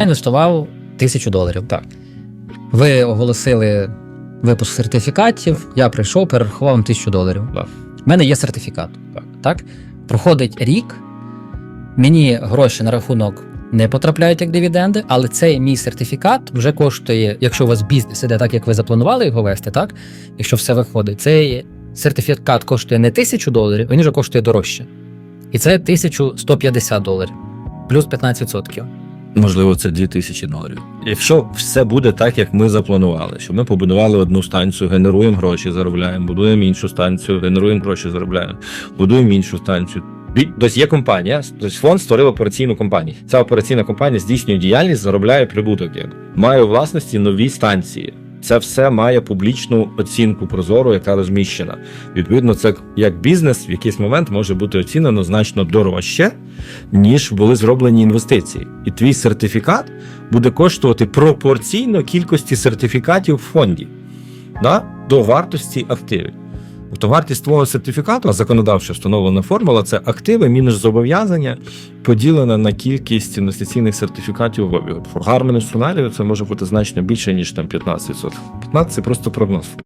Я інвестував тисячу доларів. Так. Ви оголосили випуск сертифікатів, я прийшов, перерахував вам тисячу доларів. Так. У мене є сертифікат. Так. так? Проходить рік, мені гроші на рахунок не потрапляють як дивіденди, але цей мій сертифікат вже коштує, якщо у вас бізнес іде так, як ви запланували його вести, так? Якщо все виходить, цей сертифікат коштує не тисячу доларів, він вже коштує дорожче. І це 1150 доларів, плюс 15%. Можливо, це 2000 доларів. Якщо все буде так, як ми запланували, що ми побудували одну станцію, генеруємо гроші, заробляємо, будуємо іншу станцію, генеруємо гроші, заробляємо, будуємо іншу станцію. Тобто є компанія, тобто фонд створив операційну компанію. Ця операційна компанія здійснює діяльність, заробляє прибуток. Має у власності нові станції. Це все має публічну оцінку прозору, яка розміщена. Відповідно, це як бізнес в якийсь момент може бути оцінено значно дорожче, ніж були зроблені інвестиції. І твій сертифікат буде коштувати пропорційно кількості сертифікатів в фонді да, до вартості активів. Тобто вартість твого сертифікату, а законодавчо встановлена формула, це активи мінус зобов'язання поділена на кількість інвестиційних сертифікатів в обігу. В гарному сценарію це може бути значно більше, ніж там 15%. 15% це просто прогноз.